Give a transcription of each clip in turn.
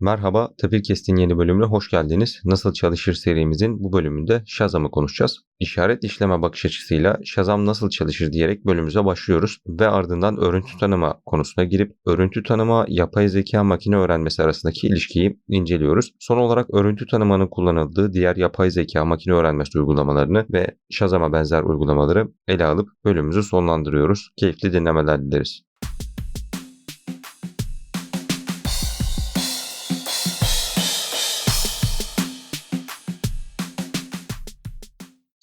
Merhaba, Tapirkest'in yeni bölümüne hoş geldiniz. Nasıl çalışır serimizin bu bölümünde Shazam'ı konuşacağız. İşaret işleme bakış açısıyla Shazam nasıl çalışır diyerek bölümümüze başlıyoruz ve ardından örüntü tanıma konusuna girip örüntü tanıma yapay zeka makine öğrenmesi arasındaki ilişkiyi inceliyoruz. Son olarak örüntü tanımanın kullanıldığı diğer yapay zeka makine öğrenmesi uygulamalarını ve Shazam'a benzer uygulamaları ele alıp bölümümüzü sonlandırıyoruz. Keyifli dinlemeler dileriz.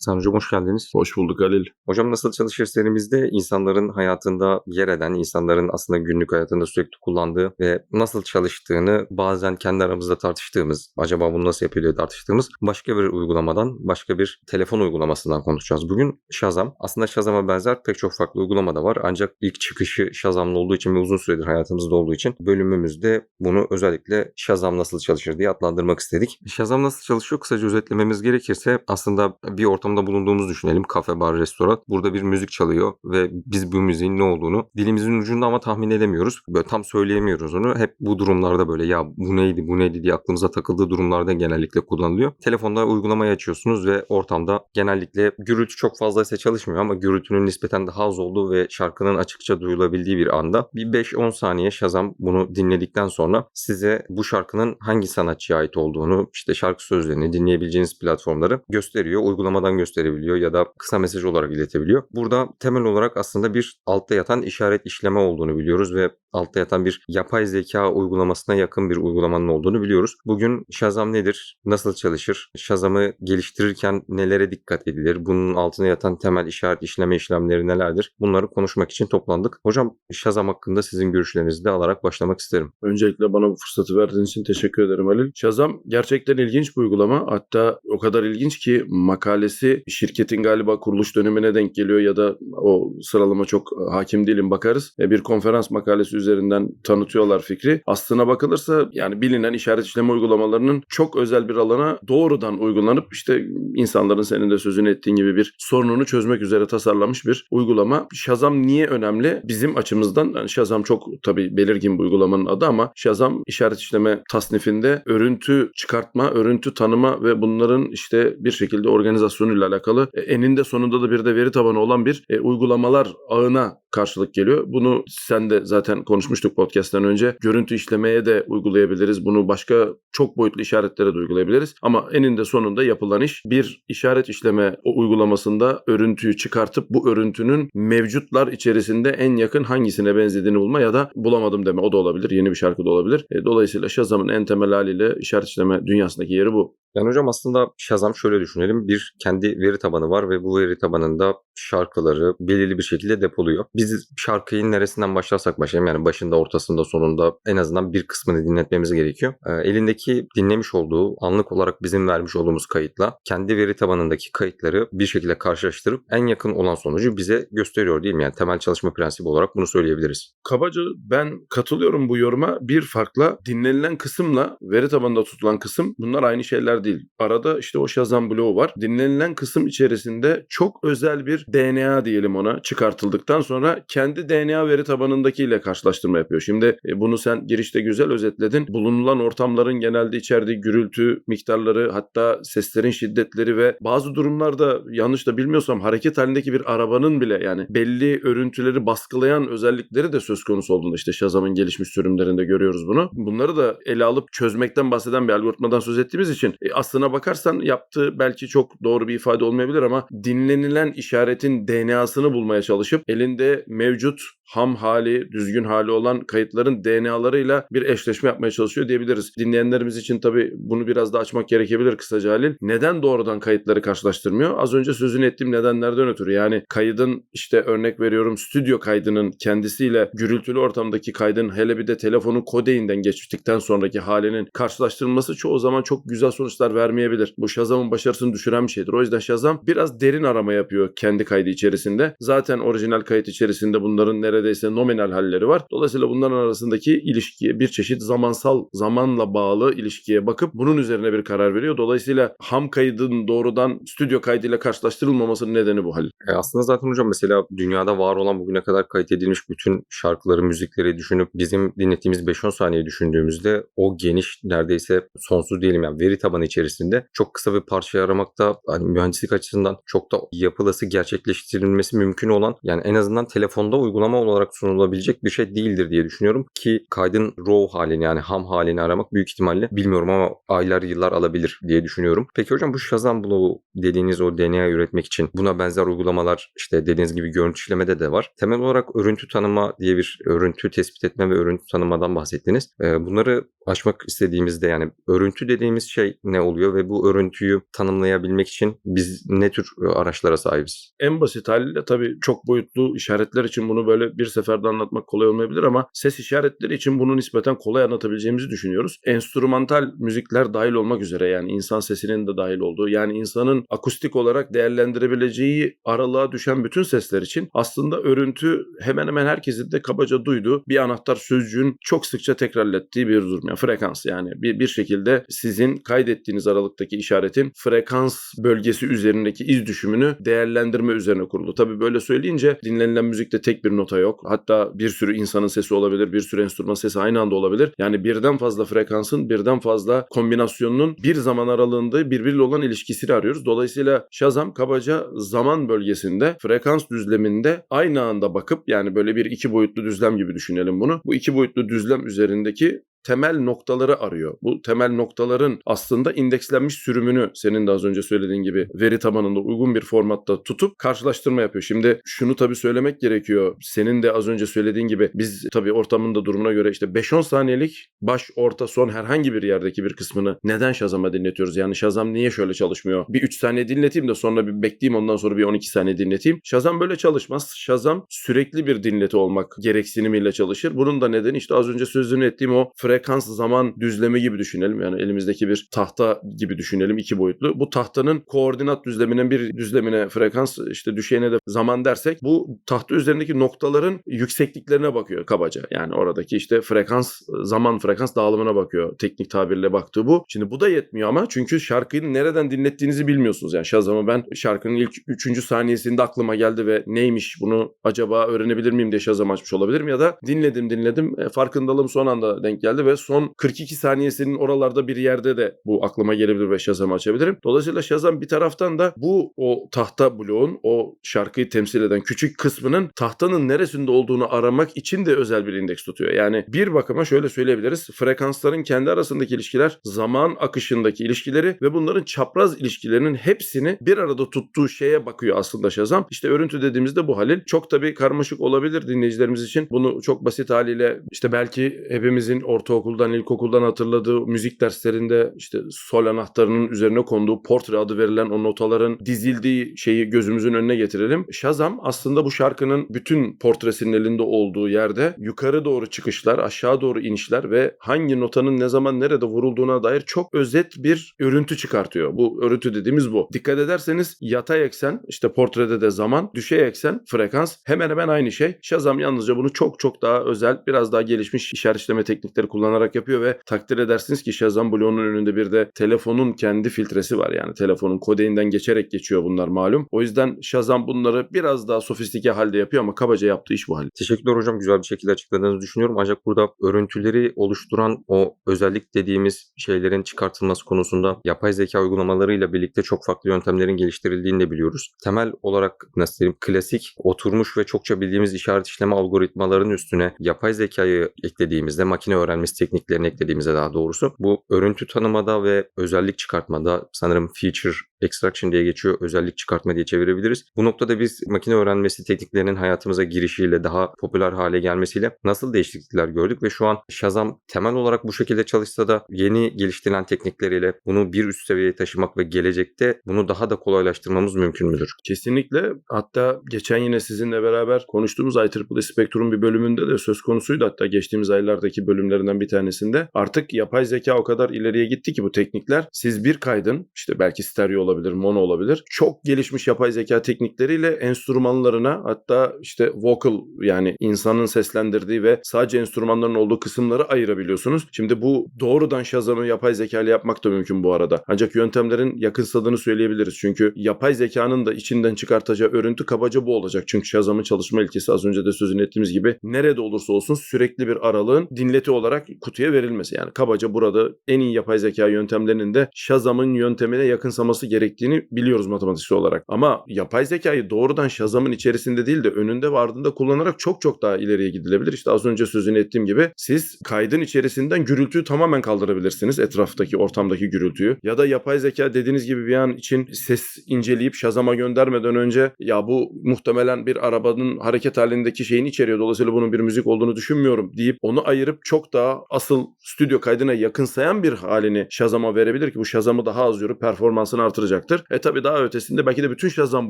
Sen hocam hoş geldiniz. Hoş bulduk Halil. Hocam nasıl çalışır serimizde insanların hayatında yer eden, insanların aslında günlük hayatında sürekli kullandığı ve nasıl çalıştığını bazen kendi aramızda tartıştığımız, acaba bunu nasıl yapıyor diye tartıştığımız başka bir uygulamadan, başka bir telefon uygulamasından konuşacağız. Bugün Shazam. Aslında Shazam'a benzer pek çok farklı uygulama da var. Ancak ilk çıkışı Shazam'lı olduğu için ve uzun süredir hayatımızda olduğu için bölümümüzde bunu özellikle Shazam nasıl çalışır diye adlandırmak istedik. Shazam nasıl çalışıyor? Kısaca özetlememiz gerekirse aslında bir ortamda bulunduğumuzu düşünelim. Kafe, bar, restoran. Burada bir müzik çalıyor ve biz bu müziğin ne olduğunu dilimizin ucunda ama tahmin edemiyoruz. Böyle tam söyleyemiyoruz onu. Hep bu durumlarda böyle ya bu neydi bu neydi diye aklımıza takıldığı durumlarda genellikle kullanılıyor. Telefonda uygulamayı açıyorsunuz ve ortamda genellikle gürültü çok fazlaysa çalışmıyor ama gürültünün nispeten daha az olduğu ve şarkının açıkça duyulabildiği bir anda bir 5-10 saniye Shazam bunu dinledikten sonra size bu şarkının hangi sanatçıya ait olduğunu işte şarkı sözlerini dinleyebileceğiniz platformları gösteriyor. Uygulamadan gösterebiliyor ya da kısa mesaj olarak iletebiliyor. Burada temel olarak aslında bir altta yatan işaret işleme olduğunu biliyoruz ve altta yatan bir yapay zeka uygulamasına yakın bir uygulamanın olduğunu biliyoruz. Bugün Shazam nedir? Nasıl çalışır? Shazam'ı geliştirirken nelere dikkat edilir? Bunun altına yatan temel işaret işleme işlemleri nelerdir? Bunları konuşmak için toplandık. Hocam Shazam hakkında sizin görüşlerinizi de alarak başlamak isterim. Öncelikle bana bu fırsatı verdiğin için teşekkür ederim Halil. Shazam gerçekten ilginç bir uygulama. Hatta o kadar ilginç ki makalesi şirketin galiba kuruluş dönemine denk geliyor ya da o sıralama çok hakim değilim bakarız. E, Bir konferans makalesi üzerinden tanıtıyorlar fikri. Aslına bakılırsa yani bilinen işaret işleme uygulamalarının çok özel bir alana doğrudan uygulanıp işte insanların senin de sözünü ettiğin gibi bir sorununu çözmek üzere tasarlanmış bir uygulama. Shazam niye önemli? Bizim açımızdan yani Shazam çok tabii belirgin bir uygulamanın adı ama Shazam işaret işleme tasnifinde örüntü çıkartma, örüntü tanıma ve bunların işte bir şekilde organizasyonuyla alakalı e, eninde sonunda da bir de veri tabanı olan bir e, uygulamalar ağına karşılık geliyor. Bunu sen de zaten konuşmuştuk podcast'ten önce. Görüntü işlemeye de uygulayabiliriz. Bunu başka çok boyutlu işaretlere de uygulayabiliriz. Ama eninde sonunda yapılan iş bir işaret işleme uygulamasında örüntüyü çıkartıp bu örüntünün mevcutlar içerisinde en yakın hangisine benzediğini bulma ya da bulamadım deme. O da olabilir. Yeni bir şarkı da olabilir. E, dolayısıyla Shazam'ın en temel haliyle işaret işleme dünyasındaki yeri bu. Yani hocam aslında Shazam şöyle düşünelim. Bir kendi veri tabanı var ve bu veri tabanında şarkıları belirli bir şekilde depoluyor. Biz şarkıyı neresinden başlarsak başlayalım yani başında, ortasında, sonunda en azından bir kısmını dinletmemiz gerekiyor. Ee, elindeki dinlemiş olduğu, anlık olarak bizim vermiş olduğumuz kayıtla kendi veri tabanındaki kayıtları bir şekilde karşılaştırıp en yakın olan sonucu bize gösteriyor değil mi? Yani temel çalışma prensibi olarak bunu söyleyebiliriz. Kabaca ben katılıyorum bu yoruma. Bir farkla dinlenilen kısımla veri tabanında tutulan kısım bunlar aynı şeyler değil. Arada işte o Shazam bloğu var. Dinlenilen kısım içerisinde çok özel bir DNA diyelim ona çıkartıldıktan sonra kendi DNA veri tabanındakiyle karşılaştırma yapıyor. Şimdi e, bunu sen girişte güzel özetledin. Bulunulan ortamların genelde içerdiği gürültü miktarları hatta seslerin şiddetleri ve bazı durumlarda yanlış da bilmiyorsam hareket halindeki bir arabanın bile yani belli örüntüleri baskılayan özellikleri de söz konusu olduğunda işte Shazam'ın gelişmiş sürümlerinde görüyoruz bunu. Bunları da ele alıp çözmekten bahseden bir algoritmadan söz ettiğimiz için e, aslına bakarsan yaptığı belki çok doğru bir ifade olmayabilir ama dinlenilen işaretin DNA'sını bulmaya çalışıp elinde mevcut ham hali, düzgün hali olan kayıtların DNA'larıyla bir eşleşme yapmaya çalışıyor diyebiliriz. Dinleyenlerimiz için tabii bunu biraz da açmak gerekebilir kısaca Halil. Neden doğrudan kayıtları karşılaştırmıyor? Az önce sözünü ettiğim nedenlerden ötürü. Yani kaydın işte örnek veriyorum stüdyo kaydının kendisiyle gürültülü ortamdaki kaydın hele bir de telefonun kodeyinden geçtikten sonraki halinin karşılaştırılması çoğu zaman çok güzel sonuçlar vermeyebilir. Bu Shazam'ın başarısını düşüren bir şeydir. O yüzden Shazam biraz derin arama yapıyor kendi kaydı içerisinde. Zaten orijinal kayıt içerisinde bunların neredeyse nominal halleri var. Dolayısıyla bunların arasındaki ilişkiye bir çeşit zamansal zamanla bağlı ilişkiye bakıp bunun üzerine bir karar veriyor. Dolayısıyla ham kaydın doğrudan stüdyo kaydıyla karşılaştırılmamasının nedeni bu Halil. E aslında zaten hocam mesela dünyada var olan bugüne kadar kayıt edilmiş bütün şarkıları, müzikleri düşünüp bizim dinlettiğimiz 5-10 saniye düşündüğümüzde o geniş neredeyse sonsuz diyelim yani veri tabanı içerisinde çok kısa bir parça aramakta hani mühendislik açısından çok da yapılası gerçekleştirilmesi mümkün olan yani en azından telefonda uygulama olarak sunulabilecek bir şey değildir diye düşünüyorum ki kaydın raw halini yani ham halini aramak büyük ihtimalle bilmiyorum ama aylar yıllar alabilir diye düşünüyorum. Peki hocam bu Shazam bloğu dediğiniz o DNA üretmek için buna benzer uygulamalar işte dediğiniz gibi görüntü işlemede de var. Temel olarak örüntü tanıma diye bir örüntü tespit etme ve örüntü tanımadan bahsettiniz. Ee, bunları aşmak istediğimizde yani örüntü dediğimiz şey ne oluyor ve bu örüntüyü tanımlayabilmek için biz ne tür e, araçlara sahibiz? En basit haliyle tabii çok boyutlu işaretler için bunu böyle bir seferde anlatmak kolay olmayabilir ama ses işaretleri için bunu nispeten kolay anlatabileceğimizi düşünüyoruz. Enstrümantal müzikler dahil olmak üzere yani insan sesinin de dahil olduğu yani insanın akustik olarak değerlendirebileceği aralığa düşen bütün sesler için aslında örüntü hemen hemen herkesin de kabaca duyduğu bir anahtar sözcüğün çok sıkça tekrarlattığı bir durum. Yani frekans yani bir, bir şekilde sizin kaydettiğiniz aralıktaki işaretin frekans bölgesi üzerindeki iz düşümünü değerlendirme üzerine kurulu. Tabii böyle söyleyince dinlenilen müzikte tek bir nota yok. Hatta bir sürü insanın sesi olabilir, bir sürü enstrüman sesi aynı anda olabilir. Yani birden fazla frekansın, birden fazla kombinasyonunun bir zaman aralığında birbiriyle olan ilişkisini arıyoruz. Dolayısıyla Shazam kabaca zaman bölgesinde frekans düzleminde aynı anda bakıp yani böyle bir iki boyutlu düzlem gibi düşünelim bunu. Bu iki boyutlu düzlem üzerindeki temel noktaları arıyor. Bu temel noktaların aslında indekslenmiş sürümünü senin de az önce söylediğin gibi veri tabanında uygun bir formatta tutup karşılaştırma yapıyor. Şimdi şunu tabii söylemek gerekiyor. Senin de az önce söylediğin gibi biz tabii ortamında durumuna göre işte 5-10 saniyelik baş, orta, son herhangi bir yerdeki bir kısmını neden Shazam'a dinletiyoruz? Yani Shazam niye şöyle çalışmıyor? Bir 3 saniye dinleteyim de sonra bir bekleyeyim ondan sonra bir 12 saniye dinleteyim. Shazam böyle çalışmaz. Shazam sürekli bir dinleti olmak gereksinimiyle çalışır. Bunun da nedeni işte az önce sözünü ettiğim o frekans zaman düzlemi gibi düşünelim. Yani elimizdeki bir tahta gibi düşünelim iki boyutlu. Bu tahtanın koordinat düzleminin bir düzlemine frekans işte düşeyine de zaman dersek bu tahta üzerindeki noktaların yüksekliklerine bakıyor kabaca. Yani oradaki işte frekans zaman frekans dağılımına bakıyor. Teknik tabirle baktığı bu. Şimdi bu da yetmiyor ama çünkü şarkıyı nereden dinlettiğinizi bilmiyorsunuz. Yani Shazam'ı ben şarkının ilk 3. saniyesinde aklıma geldi ve neymiş bunu acaba öğrenebilir miyim diye Shazam açmış olabilirim ya da dinledim dinledim e, farkındalığım son anda denk geldi ve son 42 saniyesinin oralarda bir yerde de bu aklıma gelebilir ve Shazam'ı açabilirim. Dolayısıyla Shazam bir taraftan da bu o tahta bloğun o şarkıyı temsil eden küçük kısmının tahtanın neresinde olduğunu aramak için de özel bir indeks tutuyor. Yani bir bakıma şöyle söyleyebiliriz. Frekansların kendi arasındaki ilişkiler, zaman akışındaki ilişkileri ve bunların çapraz ilişkilerinin hepsini bir arada tuttuğu şeye bakıyor aslında Shazam. İşte örüntü dediğimizde bu Halil. Çok tabii karmaşık olabilir dinleyicilerimiz için. Bunu çok basit haliyle işte belki hepimizin ortaokuldan, ilkokuldan hatırladığı müzik derslerinde işte sol anahtarının üzerine konduğu portre adı verilen o notaların dizildiği şeyi gözümüzün önüne getirelim. Shazam aslında bu şarkının bütün portresinin elinde olduğu yerde yukarı doğru çıkışlar, aşağı doğru inişler ve hangi notanın ne zaman nerede vurulduğuna dair çok özet bir örüntü çıkartıyor. Bu örüntü dediğimiz bu. Dikkat ederseniz yatay eksen işte portrede de zaman, düşey eksen frekans hemen hemen aynı şey. Shazam yalnızca bunu çok çok daha özel, biraz daha gelişmiş işaretleme teknikleri kullanarak yapıyor ve takdir edersiniz ki Shazam bloğunun önünde bir de telefonun kendi filtresi var. Yani telefonun kodeinden geçerek geçiyor bunlar malum. O yüzden Shazam bunları biraz daha sofistike halde yapıyor ama kabaca yaptığı iş bu hal. Teşekkürler hocam. Güzel bir şekilde açıkladığınızı düşünüyorum. Ancak burada örüntüleri oluşturan o özellik dediğimiz şeylerin çıkartılması konusunda yapay zeka uygulamalarıyla birlikte çok farklı yöntemlerin geliştirildiğini de biliyoruz. Temel olarak nasıl diyeyim klasik oturmuş ve çokça bildiğimiz işaret işleme algoritmalarının üstüne yapay zekayı eklediğimizde makine öğrenmesi tekniklerini eklediğimizde daha doğrusu. Bu örüntü tanımada ve özellik çıkartmada sanırım feature extraction diye geçiyor. Özellik çıkartma diye çevirebiliriz. Bu noktada biz makine öğrenmesi tekniklerinin hayatımıza girişiyle daha popüler hale gelmesiyle nasıl değişiklikler gördük ve şu an Shazam temel olarak bu şekilde çalışsa da yeni geliştirilen teknikleriyle bunu bir üst seviyeye taşımak ve gelecekte bunu daha da kolaylaştırmamız mümkün müdür? Kesinlikle. Hatta geçen yine sizinle beraber konuştuğumuz IEEE Spectrum bir bölümünde de söz konusuydu. Hatta geçtiğimiz aylardaki bölümlerinden bir tanesinde. Artık yapay zeka o kadar ileriye gitti ki bu teknikler. Siz bir kaydın işte belki stereo olabilir olabilir, mono olabilir. Çok gelişmiş yapay zeka teknikleriyle enstrümanlarına hatta işte vocal yani insanın seslendirdiği ve sadece enstrümanların olduğu kısımları ayırabiliyorsunuz. Şimdi bu doğrudan Shazam'ı yapay zeka ile yapmak da mümkün bu arada. Ancak yöntemlerin yakınsadığını söyleyebiliriz. Çünkü yapay zekanın da içinden çıkartacağı örüntü kabaca bu olacak. Çünkü Shazam'ın çalışma ilkesi az önce de sözünü ettiğimiz gibi nerede olursa olsun sürekli bir aralığın dinleti olarak kutuya verilmesi. Yani kabaca burada en iyi yapay zeka yöntemlerinin de Shazam'ın yöntemine yakınsaması gerektiğini biliyoruz matematiksel olarak. Ama yapay zekayı doğrudan Shazam'ın içerisinde değil de önünde ve ardında kullanarak çok çok daha ileriye gidilebilir. İşte az önce sözünü ettiğim gibi siz kaydın içerisinden gürültüyü tamamen kaldırabilirsiniz. Etraftaki, ortamdaki gürültüyü. Ya da yapay zeka dediğiniz gibi bir an için ses inceleyip Shazam'a göndermeden önce ya bu muhtemelen bir arabanın hareket halindeki şeyini içeriyor. Dolayısıyla bunun bir müzik olduğunu düşünmüyorum deyip onu ayırıp çok daha asıl stüdyo kaydına yakınsayan bir halini Shazam'a verebilir ki bu Shazam'ı daha az yorup performansını artıracaktır. E tabi daha ötesinde belki de bütün Shazam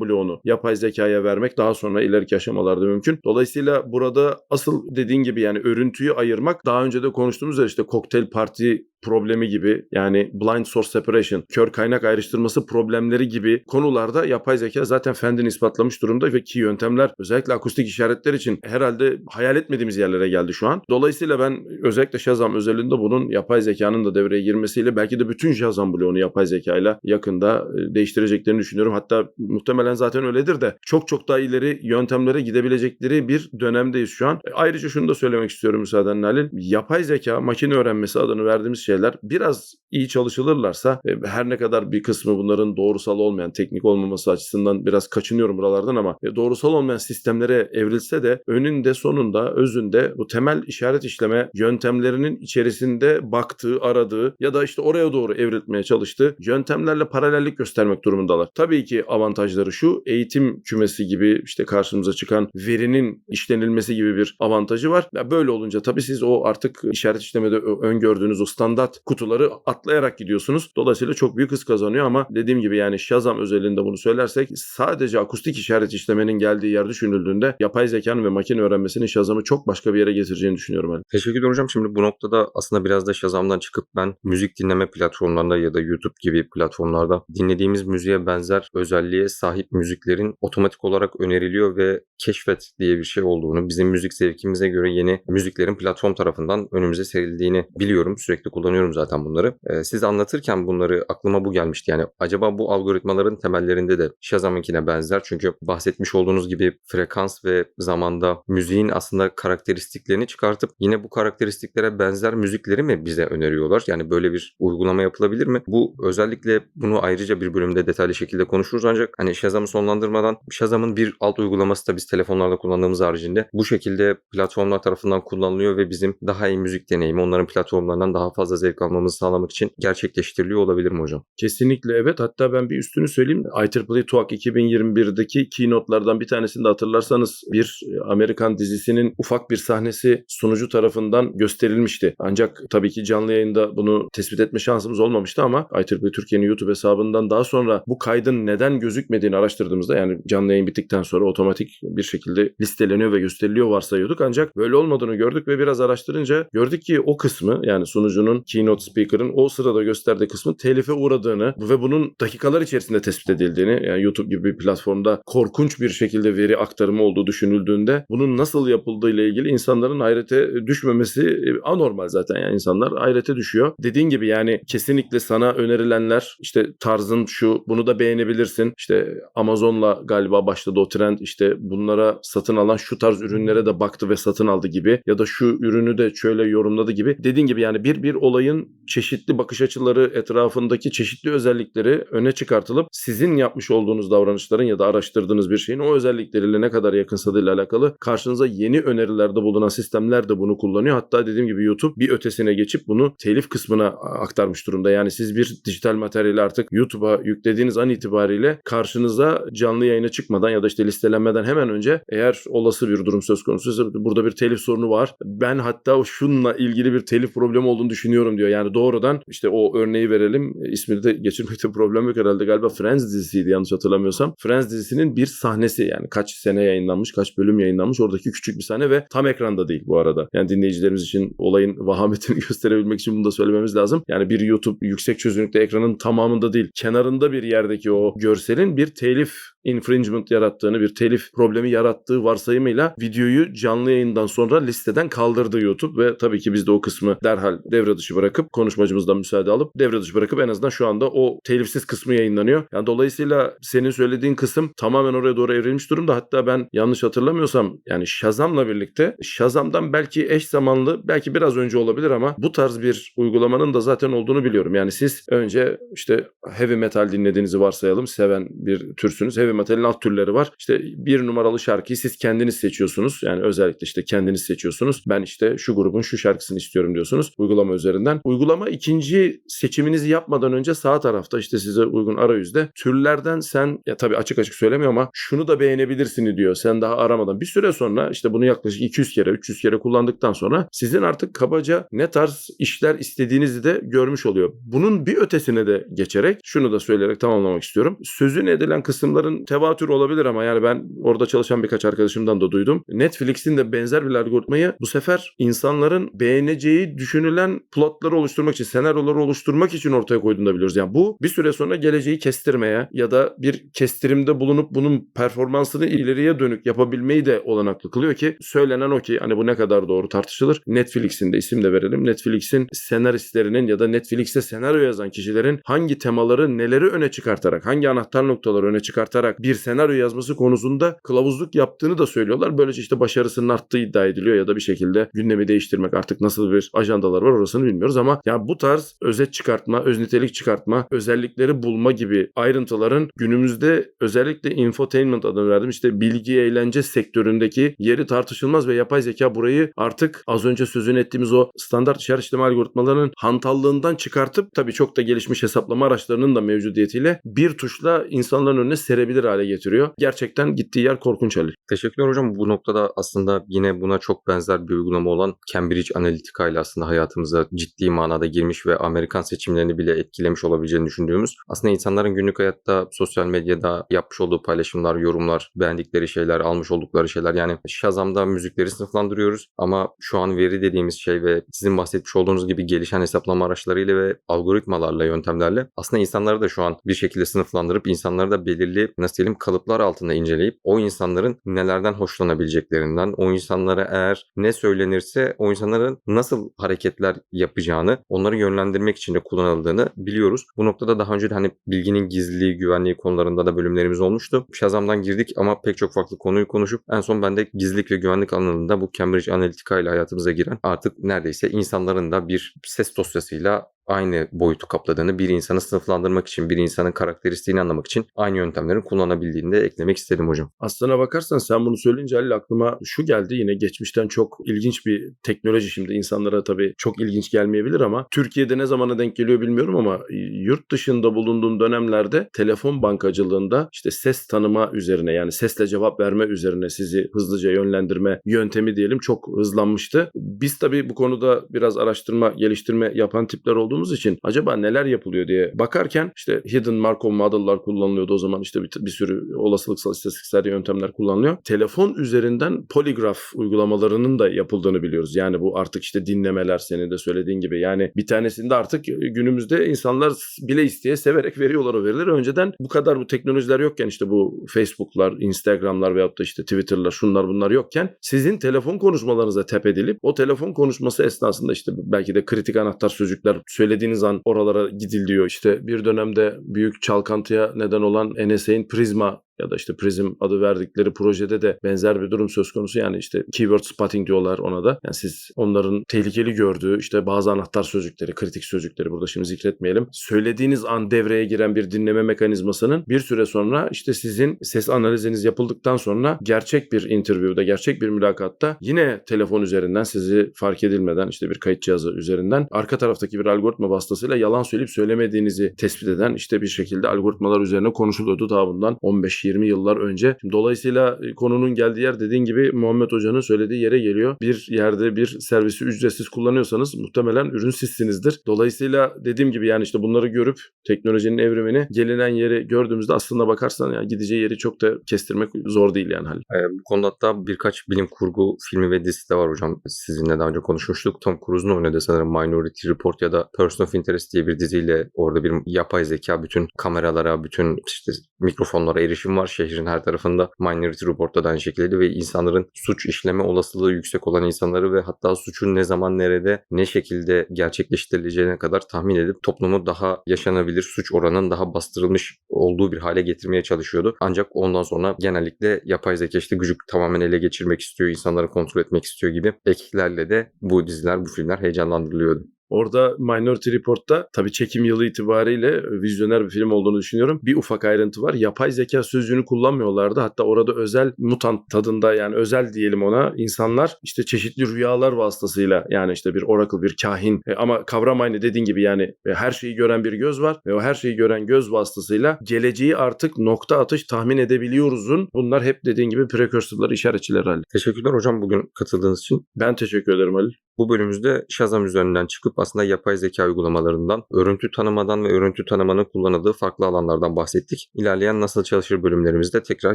bloğunu yapay zekaya vermek daha sonra ileriki aşamalarda mümkün. Dolayısıyla burada asıl dediğin gibi yani örüntüyü ayırmak daha önce de konuştuğumuz üzere işte kokteyl parti problemi gibi yani blind source separation, kör kaynak ayrıştırması problemleri gibi konularda yapay zeka zaten kendini ispatlamış durumda ve ki yöntemler özellikle akustik işaretler için herhalde hayal etmediğimiz yerlere geldi şu an. Dolayısıyla ben özellikle Shazam özelinde bunun yapay zekanın da devreye girmesiyle belki de bütün Shazam bloğunu yapay zekayla yakında e, değiştireceklerini düşünüyorum. Hatta muhtemelen zaten öyledir de çok çok daha ileri yöntemlere gidebilecekleri bir dönemdeyiz şu an. E, Ayrıca şunu da söylemek istiyorum müsaadenle Halil. Yapay zeka, makine öğrenmesi adını verdiğimiz şeyler biraz iyi çalışılırlarsa e, her ne kadar bir kısmı bunların doğrusal olmayan, teknik olmaması açısından biraz kaçınıyorum buralardan ama e, doğrusal olmayan sistemlere evrilse de önünde sonunda özünde bu temel işaret işleme yöntemlerinin içerisinde baktığı, aradığı ya da işte oraya doğru evrilmeye çalıştığı yöntemlerle paralellik göstermek durumundalar. Tabii ki avantajları şu eğitim kümesi gibi işte karşımıza çıkan verinin işlenilmesi gibi bir avantajı var. Ya böyle olunca tabii siz o artık işaret işlemede öngördüğünüz o standart kutuları atlayarak gidiyorsunuz. Dolayısıyla çok büyük hız kazanıyor ama dediğim gibi yani Shazam özelinde bunu söylersek sadece akustik işaret işlemenin geldiği yer düşünüldüğünde yapay zekanın ve makine öğrenmesinin Shazam'ı çok başka bir yere getireceğini düşünüyorum. Ali. Teşekkür ederim hocam. Şimdi bu noktada aslında biraz da Shazam'dan çıkıp ben müzik dinleme platformlarında ya da YouTube gibi platformlarda dinlediğimiz müziğe benzer özelliğe sahip müziklerin otomatik olarak öneriliyor ve keşfet diye bir şey olduğunu, bizim müzik zevkimize göre yeni müziklerin platform tarafından önümüze serildiğini biliyorum. Sürekli kullanıyorum zaten bunları. Ee, siz anlatırken bunları aklıma bu gelmişti. Yani acaba bu algoritmaların temellerinde de Shazam'ınkine benzer. Çünkü bahsetmiş olduğunuz gibi frekans ve zamanda müziğin aslında karakteristiklerini çıkartıp yine bu karakteristiklere benzer müzikleri mi bize öneriyorlar? Yani böyle bir uygulama yapılabilir mi? Bu özellikle bunu ayrıca bir bölümde detaylı şekilde konuşuruz ancak hani Shazam'ı sonlandırmadan Shazam'ın bir alt uygulaması da biz telefonlarda kullandığımız haricinde bu şekilde platformlar tarafından kullanılıyor ve bizim daha iyi müzik deneyimi onların platformlarından daha fazla zevk almamızı sağlamak için gerçekleştiriliyor olabilir mi hocam? Kesinlikle evet. Hatta ben bir üstünü söyleyeyim. IEEE TUAC 2021'deki keynote'lardan bir tanesinde hatırlarsanız bir Amerikan dizisinin ufak bir sahnesi sunucu tarafından gösterilmişti. Ancak tabii ki canlı yayında bunu tespit etme şansımız olmamıştı ama IEEE Türkiye'nin YouTube hesabından daha sonra bu kaydın neden gözükmediğini araştırdığımızda yani canlı yayın bittikten sonra otomatik bir şekilde listeleniyor ve gösteriliyor varsayıyorduk. Ancak böyle olmadığını gördük ve biraz araştırınca gördük ki o kısmı yani sunucunun keynote speaker'ın o sırada gösterdiği kısmı telife uğradığını ve bunun dakikalar içerisinde tespit edildiğini yani YouTube gibi bir platformda korkunç bir şekilde veri aktarımı olduğu düşünüldüğünde bunun nasıl yapıldığı ile ilgili insanların hayrete düşmemesi e, anormal zaten yani insanlar hayrete düşüyor. Dediğin gibi yani kesinlikle sana önerilenler işte tarzın şu bunu da beğenebilirsin. İşte Amazon'la galiba başladı o trend işte bunlara satın alan şu tarz ürünlere de baktı ve satın aldı gibi ya da şu ürünü de şöyle yorumladı gibi. Dediğin gibi yani bir bir olayın çeşitli bakış açıları etrafındaki çeşitli özellikleri öne çıkartılıp sizin yapmış olduğunuz davranışların ya da araştırdığınız bir şeyin o özellikleriyle ne kadar yakınsadığıyla alakalı karşınıza yeni önerilerde bulunan sistemler de bunu kullanıyor. Hatta dediğim gibi YouTube bir ötesine geçip bunu telif kısmına aktarmış durumda. Yani siz bir dijital materyali artık YouTube'a yüklediğiniz an itibariyle karşınıza canlı yayına çıkmadan ya da işte listelenmeden hemen önce eğer olası bir durum söz konusuysa burada bir telif sorunu var. Ben hatta şununla ilgili bir telif problemi olduğunu düşünüyorum istiyorum diyor. Yani doğrudan işte o örneği verelim. E, İsmini de geçirmekte problem yok herhalde. Galiba Friends dizisiydi yanlış hatırlamıyorsam. Friends dizisinin bir sahnesi yani kaç sene yayınlanmış, kaç bölüm yayınlanmış. Oradaki küçük bir sahne ve tam ekranda değil bu arada. Yani dinleyicilerimiz için olayın vahametini gösterebilmek için bunu da söylememiz lazım. Yani bir YouTube yüksek çözünürlükte ekranın tamamında değil, kenarında bir yerdeki o görselin bir telif infringement yarattığını, bir telif problemi yarattığı varsayımıyla videoyu canlı yayından sonra listeden kaldırdı YouTube ve tabii ki biz de o kısmı derhal devre dışı bırakıp konuşmacımızdan müsaade alıp devre dışı bırakıp en azından şu anda o telifsiz kısmı yayınlanıyor. Yani dolayısıyla senin söylediğin kısım tamamen oraya doğru evrilmiş durumda. Hatta ben yanlış hatırlamıyorsam yani Shazam'la birlikte Shazam'dan belki eş zamanlı belki biraz önce olabilir ama bu tarz bir uygulamanın da zaten olduğunu biliyorum. Yani siz önce işte heavy metal dinlediğinizi varsayalım. Seven bir türsünüz. Heavy metalin alt türleri var. İşte bir numaralı şarkıyı siz kendiniz seçiyorsunuz. Yani özellikle işte kendiniz seçiyorsunuz. Ben işte şu grubun şu şarkısını istiyorum diyorsunuz uygulama üzerinden. Uygulama ikinci seçiminizi yapmadan önce sağ tarafta işte size uygun arayüzde türlerden sen ya tabii açık açık söylemiyor ama şunu da beğenebilirsin diyor. Sen daha aramadan bir süre sonra işte bunu yaklaşık 200 kere 300 kere kullandıktan sonra sizin artık kabaca ne tarz işler istediğinizi de görmüş oluyor. Bunun bir ötesine de geçerek şunu da söyleyerek tamamlamak istiyorum. Sözün edilen kısımların tevatür olabilir ama yani ben orada çalışan birkaç arkadaşımdan da duydum. Netflix'in de benzer bir algoritmayı bu sefer insanların beğeneceği düşünülen plotları oluşturmak için, senaryoları oluşturmak için ortaya koyduğunu da biliyoruz. Yani bu bir süre sonra geleceği kestirmeye ya da bir kestirimde bulunup bunun performansını ileriye dönük yapabilmeyi de olanaklı kılıyor ki söylenen o ki hani bu ne kadar doğru tartışılır. Netflix'in de isim de verelim. Netflix'in senaristlerinin ya da Netflix'te senaryo yazan kişilerin hangi temaları neleri öne çıkartarak, hangi anahtar noktaları öne çıkartarak bir senaryo yazması konusunda kılavuzluk yaptığını da söylüyorlar. Böylece işte başarısının arttığı iddia ediliyor ya da bir şekilde gündemi değiştirmek artık nasıl bir ajandalar var orasını bilmiyoruz ama ya bu tarz özet çıkartma, öz nitelik çıkartma, özellikleri bulma gibi ayrıntıların günümüzde özellikle infotainment adını verdim işte bilgi eğlence sektöründeki yeri tartışılmaz ve yapay zeka burayı artık az önce sözünü ettiğimiz o standart işaret işleme algoritmalarının hantallığından çıkartıp tabii çok da gelişmiş hesaplama araçlarının da mevcudiyetiyle bir tuşla insanların önüne serebilir hale getiriyor. Gerçekten gittiği yer korkunç Ali. Teşekkürler hocam. Bu noktada aslında yine buna çok benzer bir uygulama olan Cambridge Analytica ile aslında hayatımıza ciddi manada girmiş ve Amerikan seçimlerini bile etkilemiş olabileceğini düşündüğümüz aslında insanların günlük hayatta sosyal medyada yapmış olduğu paylaşımlar, yorumlar, beğendikleri şeyler, almış oldukları şeyler yani Shazam'da müzikleri sınıflandırıyoruz ama şu an veri dediğimiz şey ve sizin bahsetmiş olduğunuz gibi gelişen hesaplama araçlarıyla ve algoritmalarla, yöntemlerle aslında insanları da şu an bir şekilde sınıflandırıp insanları da belirli nasıl diyelim kalıplar altında inceleyip o insanların nelerden hoşlanabileceklerinden, o insanlara eğer ne söylenirse o insanların nasıl hareketler yapacağını, onları yönlendirmek için de kullanıldığını biliyoruz. Bu noktada daha önce de hani bilginin gizliliği, güvenliği konularında da bölümlerimiz olmuştu. Shazam'dan girdik ama pek çok farklı konuyu konuşup en son ben de gizlilik ve güvenlik alanında bu Cambridge Analytica ile hayatımıza giren artık neredeyse insanların da bir ses dosyasıyla aynı boyutu kapladığını, bir insanı sınıflandırmak için, bir insanın karakteristiğini anlamak için aynı yöntemlerin kullanabildiğini de eklemek istedim hocam. Aslına bakarsan sen bunu söyleyince Halil aklıma şu geldi yine geçmişten çok ilginç bir teknoloji şimdi insanlara tabii çok ilginç gelmeyebilir ama Türkiye'de ne zamana denk geliyor bilmiyorum ama yurt dışında bulunduğum dönemlerde telefon bankacılığında işte ses tanıma üzerine yani sesle cevap verme üzerine sizi hızlıca yönlendirme yöntemi diyelim çok hızlanmıştı. Biz tabii bu konuda biraz araştırma, geliştirme yapan tipler olduğumuz için acaba neler yapılıyor diye bakarken işte hidden Markov model'lar kullanılıyordu o zaman işte bir, bir sürü olasılıksal istatistiksel yöntemler kullanılıyor. Telefon üzerinden poligraf uygulamalarının da yapıldığını biliyoruz. Yani bu artık işte dinlemeler senin de söylediğin gibi. Yani bir tanesinde artık günümüzde insanlar bile isteye severek veriyorlar o verileri. Önceden bu kadar bu teknolojiler yokken işte bu Facebook'lar, Instagram'lar veyahut da işte Twitter'lar şunlar bunlar yokken sizin telefon konuşmalarınıza tap edilip o telefon konuşması esnasında işte belki de kritik anahtar sözcükler söylediğiniz an oralara gidiliyor. İşte bir dönemde büyük çalkantıya neden olan NSA'in Prisma ya da işte Prism adı verdikleri projede de benzer bir durum söz konusu. Yani işte keyword spotting diyorlar ona da. Yani siz onların tehlikeli gördüğü işte bazı anahtar sözcükleri, kritik sözcükleri burada şimdi zikretmeyelim. Söylediğiniz an devreye giren bir dinleme mekanizmasının bir süre sonra işte sizin ses analiziniz yapıldıktan sonra gerçek bir interview'da, gerçek bir mülakatta yine telefon üzerinden sizi fark edilmeden işte bir kayıt cihazı üzerinden arka taraftaki bir algoritma vasıtasıyla yalan söyleyip söylemediğinizi tespit eden işte bir şekilde algoritmalar üzerine konuşuluyordu daha bundan 15 15-20 yıllar önce. Şimdi dolayısıyla e, konunun geldiği yer dediğin gibi Muhammed Hoca'nın söylediği yere geliyor. Bir yerde bir servisi ücretsiz kullanıyorsanız muhtemelen ürün sizsinizdir. Dolayısıyla dediğim gibi yani işte bunları görüp teknolojinin evrimini gelinen yeri gördüğümüzde aslında bakarsan ya gideceği yeri çok da kestirmek zor değil yani Halil. Ee, bu konuda hatta birkaç bilim kurgu filmi ve dizisi de var hocam. Sizinle daha önce konuşmuştuk. Tom Cruise'un oynadığı sanırım Minority Report ya da Person of Interest diye bir diziyle orada bir yapay zeka bütün kameralara, bütün işte mikrofonlara erişim var şehrin her tarafında. Minority Report'ta da aynı şekilde ve insanların suç işleme olasılığı yüksek olan insanları ve hatta suçun ne zaman nerede ne şekilde gerçekleştirileceğine kadar tahmin edip toplumu daha yaşanabilir suç oranının daha bastırılmış olduğu bir hale getirmeye çalışıyordu. Ancak ondan sonra genellikle yapay zeka işte gücü tamamen ele geçirmek istiyor, insanları kontrol etmek istiyor gibi eklerle de bu diziler, bu filmler heyecanlandırılıyordu. Orada Minority Report'ta tabii çekim yılı itibariyle vizyoner bir film olduğunu düşünüyorum. Bir ufak ayrıntı var. Yapay zeka sözcüğünü kullanmıyorlardı. Hatta orada özel mutant tadında yani özel diyelim ona insanlar işte çeşitli rüyalar vasıtasıyla yani işte bir oracle bir kahin E, ama kavram aynı dediğin gibi yani e, her şeyi gören bir göz var ve o her şeyi gören göz vasıtasıyla geleceği artık nokta atış tahmin edebiliyoruzun bunlar hep dediğin gibi precursor'lar işaretçiler hali. Teşekkürler hocam bugün katıldığınız için. Ben teşekkür ederim Halil. Bu bölümümüzde Shazam üzerinden çıkıp aslında yapay zeka uygulamalarından, örüntü tanımadan ve örüntü tanımanın kullanıldığı farklı alanlardan bahsettik. İlerleyen nasıl çalışır bölümlerimizde tekrar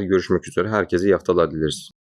görüşmek üzere. Herkese iyi haftalar dileriz.